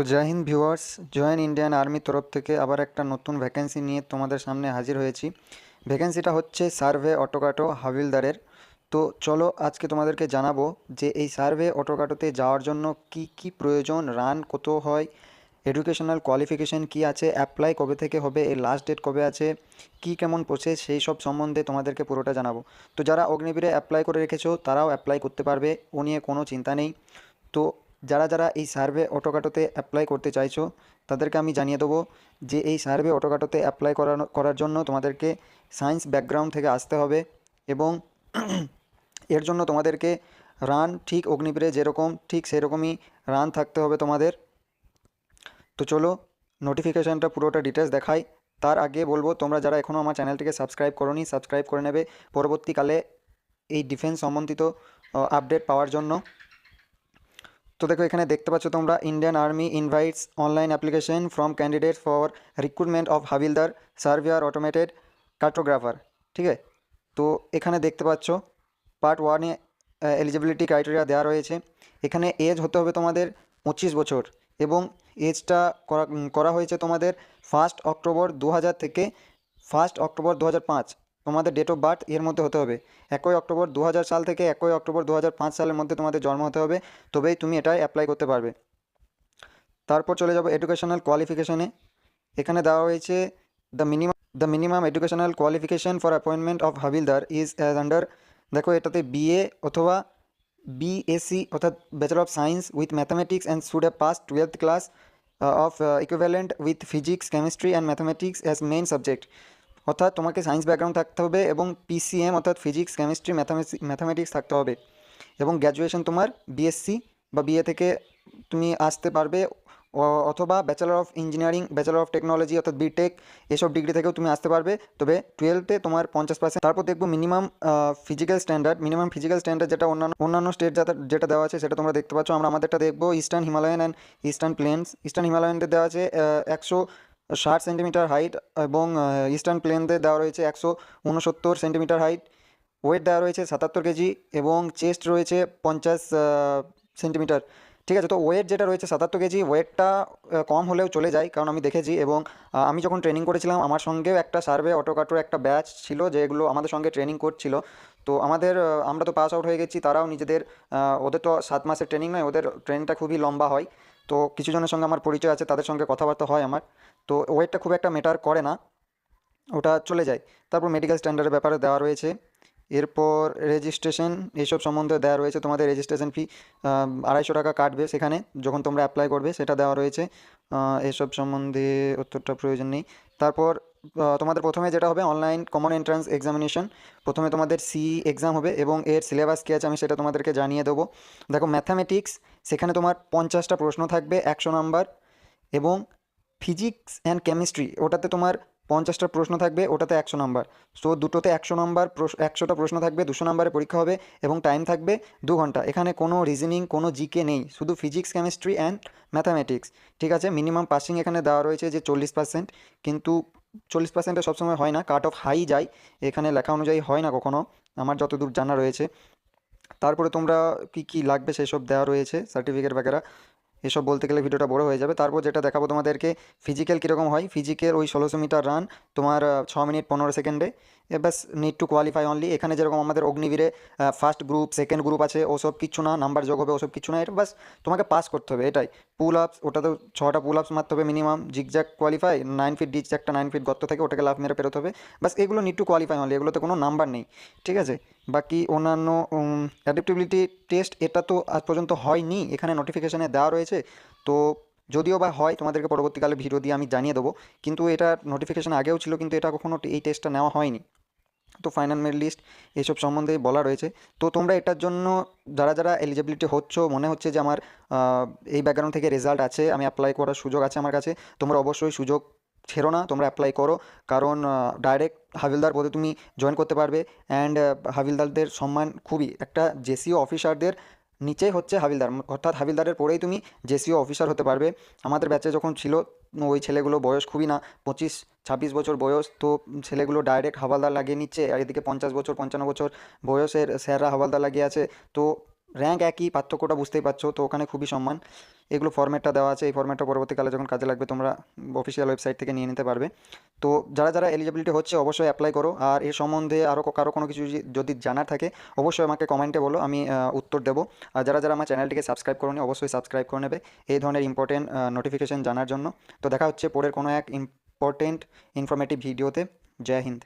তো Jai Hind viewers join Indian আর্মির তরফ থেকে আবার একটা নতুন ভ্যাকেন্সি নিয়ে তোমাদের সামনে হাজির হয়েছি। ভ্যাকেন্সিটা হচ্ছে সার্ভে অটোকাটো হাবিলদারের। তো চলো আজকে তোমাদেরকে জানাব যে এই সার্ভে অটোকাটোতে যাওয়ার জন্য কি কি প্রয়োজন রান কত হয় এডুকেশনাল কোয়ালিফিকেশন কি আছে অ্যাপ্লাই কবে থেকে হবে, এর লাস্ট ডেট কবে আছে, কি কেমন প্রসেস সেই সব সম্বন্ধে তোমাদেরকে পুরোটা জানাব। তো যারা অগ্নিবীরে অ্যাপ্লাই করে রেখেছো, তারাও অ্যাপ্লাই করতে পারবে, ও নিয়ে কোনো চিন্তা নেই। তো যারা যারা এই সার্ভে অটোকাটোতে অ্যাপ্লাই করতে চাইছো, তাদেরকে আমি জানিয়ে দেবো যে এই সার্ভে অটোকাটোতে অ্যাপ্লাই করানো, করার জন্য তোমাদেরকে সায়েন্স ব্যাকগ্রাউন্ড থেকে আসতে হবে এবং এর জন্য তোমাদেরকে রান ঠিক অগ্নিবীরে যেরকম, ঠিক সেরকমই রান থাকতে হবে তোমাদের। তো চলো নোটিফিকেশানটা পুরোটা ডিটেলস দেখাই। তার আগে বলব, তোমরা যারা এখনও আমার চ্যানেলটিকে সাবস্ক্রাইব করোনি সাবস্ক্রাইব করে নেবে। পরবর্তীকালে এই ডিফেন্স সম্বন্ধিত আপডেট পাওয়ার জন্য। তো দেখো, এখানে দেখতে পাচ্ছ তোমরা Indian army invites online application from candidate for recruitment of havildar surveyor automated cartographer ঠিক আছে? তো এখানে দেখতে পাচ্ছ পার্ট ওয়ানে এলিজিবিলিটি ক্রাইটেরিয়া দেওয়া রয়েছে। এখানে এজ হতে হবে তোমাদের পঁচিশ বছর এবং এজটা করা করা হয়েছে তোমাদের ফার্স্ট অক্টোবর দু হাজার থেকে ফার্স্ট অক্টোবর দু হাজার পাঁচ। তোমাদের ডেট অফ বার্থ এর মধ্যে হতে হবে। একই অক্টোবর দু হাজার সাল থেকে একই অক্টোবর দু হাজার পাঁচ সালের মধ্যে তোমাদের জন্ম হতে হবে, তবেই তুমি এটাই অ্যাপ্লাই করতে পারবে। তারপর চলে যাব এডুকেশনাল কোয়ালিফিকেশনে এখানে দেওয়া হয়েছে the minimum the minimum educational qualification for appointment of havildar is as under দেখো এটাতে বিএ অথবা বিএসসি অর্থাৎ bachelor of science with mathematics and should have pass twelfth class of equivalent with physics chemistry and mathematics as main subject অর্থাৎ তোমাকে science background থাকতে হবে এবং PCM অর্থাৎ ফিজিক্স কেমিস্ট্রি ম্যাথামেটিক্স থাকতে হবে। এবং গ্র্যাজুয়েশন তোমার বিএসসি বা বিএ থেকে তুমি আসতে পারবে অথবা bachelor of engineering bachelor of technology অর্থাৎ বিটেক এসব ডিগ্রি থেকেও তুমি আসতে পারবে। তবে টুয়েলভে তোমার পঞ্চাশ পার্সেন্ট তারপর দেখব minimum physical standard minimum physical standard যেটা অন্যান্য অন্যান্য স্টেট যেটা যেটা দেওয়া আছে সেটা তোমরা দেখতে পাচ্ছ। আমরা আমাদেরটা দেখব eastern Himalayan and eastern plains eastern হিমালয়ানদের দেওয়া আছে একশো ষাট সেন্টিমিটার হাইট এবং ইস্টার্ন প্লেনদের দেওয়া রয়েছে একশো উনসত্তর সেন্টিমিটার হাইট ওয়েট দেওয়া রয়েছে সাতাত্তর কেজি এবং চেস্ট রয়েছে পঞ্চাশ সেন্টিমিটার। ঠিক আছে, তো ওয়েট যেটা রয়েছে সাতাত্তর কেজি ওয়েটটা কম হলেও চলে যায়, কারণ আমি দেখেছি এবং আমি যখন ট্রেনিং করেছিলাম, আমার সঙ্গেও একটা সার্ভে অটোকাটোর একটা ব্যাচ ছিল যেগুলো আমাদের সঙ্গে ট্রেনিং করছিল। তো আমাদের আমরা তো পাস আউট হয়ে গেছি, তারাও নিজেদের ওদের তো সাত মাসের ট্রেনিং নয়, ওদের ট্রেনিংটা খুবই লম্বা হয়। তো কিছু জনের সঙ্গে আমার পরিচয় আছে, তাদের সঙ্গে কথাবার্তা হয় আমার। তো ওয়েটটা খুব একটা ম্যাটার করে না, ওটা চলে যায়। তারপর মেডিকেল স্ট্যান্ডার্ডের ব্যাপারে দেওয়া রয়েছে। এরপর রেজিস্ট্রেশন এইসব সম্বন্ধে দেওয়া রয়েছে। তোমাদের রেজিস্ট্রেশন ফি আড়াইশো টাকা কাটবে সেখানে, যখন তোমরা অ্যাপ্লাই করবে, সেটা দেওয়া রয়েছে। এসব সম্বন্ধে অতটা প্রয়োজন নেই। তারপর তোমাদের প্রথমে যেটা হবে অনলাইন কমন এন্ট্রান্স এক্সামিনেশন প্রথমে তোমাদের সি এক্সাম হবে এবং এর সিলেবাস কী আছে আমি সেটা তোমাদেরকে জানিয়ে দেবো। দেখো ম্যাথামেটিক্স সেখানে তোমার পঞ্চাশটা প্রশ্ন থাকবে, একশো নাম্বার এবং ফিজিক্স অ্যান্ড কেমিস্ট্রি ওটাতে তোমার পঞ্চাশটা প্রশ্ন থাকবে, ওটাতে একশো নাম্বার সো দুটোতে একশো নাম্বার একশোটা প্রশ্ন থাকবে, দুশো নাম্বারে পরীক্ষা হবে এবং টাইম থাকবে দু ঘণ্টা। এখানে কোনো রিজনিং কোনো জিকে নেই, শুধু ফিজিক্স কেমিস্ট্রি অ্যান্ড ম্যাথামেটিক্স ঠিক আছে? মিনিমাম পাসিং এখানে দেওয়া রয়েছে যে চল্লিশ পার্সেন্ট কিন্তু চল্লিশ পার্সেন্টে সবসময় হয় না কাট অফ হাই যায়। এখানে লেখা অনুযায়ী হয় না কখনো, আমার যতদূর জানা রয়েছে। তারপরে তোমরা কি কি লাগবে সেই সব দেওয়া রয়েছে সার্টিফিকেট বাগেরা, এসব বলতে গেলে ভিডিওটা বড় হয়ে যাবে। তারপর যেটা দেখাবো তোমাদেরকে ফিজিক্যাল কীরকম হয়? ফিজিক্যাল ওই ষোলোশো মিটার রান তোমার ছ মিনিট পনেরো সেকেন্ডে ব্যাস নিড টু কোয়ালিফাই অনলি এখানে যেরকম আমাদের অগ্নিবীরে ফার্স্ট গ্রুপ সেকেন্ড গ্রুপ আছে, ওসব কিচ্ছু না নাম্বার যোগ হবে, ওসব কিছু না এটা বাস তোমাকে পাস করতে হবে, এটাই। পুল আপস ওটাতেও ছটা পুল আপস মারতে হবে minimum zigzag qualify nine feet ditch একটা নাইন ফিট গর্ত থেকে ওটাকে লাভ মেরে পেরোতে হবে। বাস এগুলো নিড টু কোয়ালিফাই অনলি এগুলোতে কোনো নাম্বার নেই, ঠিক আছে? বাকি অন্যান্য অ্যাডাপ্টিবিলিটি টেস্ট এটা তো আজ পর্যন্ত হয়নি, এখানে নোটিফিকেশানে দেওয়া রয়েছে। তো যদিও বা হয়, তোমাদেরকে পরবর্তীকালে ভিডিও দিয়ে আমি জানিয়ে দেবো, কিন্তু এটা নোটিফিকেশান আগেও ছিল, কিন্তু এটা কখনো এই টেস্টটা নেওয়া হয়নি। তো ফাইনাল মেরিট লিস্ট এইসব সম্বন্ধে বলা রয়েছে। তো তোমরা এটার জন্য যারা যারা এলিজিবিলিটি হচ্ছ, মনে হচ্ছে যে আমার এই ব্যাকগ্রাউন্ড থেকে রেজাল্ট আছে, আমি অ্যাপ্লাই করার সুযোগ আছে আমার কাছে, তোমরা অবশ্যই সুযোগ ছেড়ো না, তোমরা অ্যাপ্লাই করো। কারণ ডাইরেক্ট হাবিলদার পদে তুমি জয়েন করতে পারবে। অ্যান্ড হাবিলদারদের সম্মান খুবই। একটা জেসিও অফিসারদের নিচেই হচ্ছে হাবিলদার। অর্থাৎ হাবিলদারের পরেই তুমি জেসিও অফিসার হতে পারবে। আমাদের ব্যাচে যখন ছিল ওই ছেলেগুলো বয়স খুবই না, পঁচিশ, ছাব্বিশ বছর বয়স, তো ছেলেগুলো ডাইরেক্ট হাবালদার লাগিয়ে নিচ্ছে। আর এদিকে পঞ্চাশ বছর, পঞ্চান্ন বছর বয়সের স্যাররা হাবালদার লাগিয়ে আছে। তো র্যাঙ্ক একই, পার্থক্যটা বুঝতেই পারছ, তো ওখানে খুবই সম্মান। এগুলো ফর্ম্যাটটা দেওয়া আছে, এই ফর্ম্যাটটা পরবর্তীকালে যখন কাজে লাগবে তোমরা অফিসিয়াল ওয়েবসাইট থেকে নিয়ে নিতে পারবে। তো যারা যারা এলিজিবিলিটি হচ্ছে অবশ্যই অ্যাপ্লাই করো, আর এর সম্বন্ধে আরও কারও কোনো কিছু যদি- জানার থাকে, অবশ্যই আমাকে কমেন্টে বলো, আমি উত্তর দেবো। আর যারা যারা আমার চ্যানেলটিকে সাবস্ক্রাইব করোনি, অবশ্যই সাবস্ক্রাইব করে নেবে, এই ধরনের ইম্পর্টেন্ট নোটিফিকেশন জানার জন্য। তো দেখা হচ্ছে পরের কোনো এক ইম্পর্টেন্ট ইনফরমেটিভ ভিডিওতে জয় হিন্দ।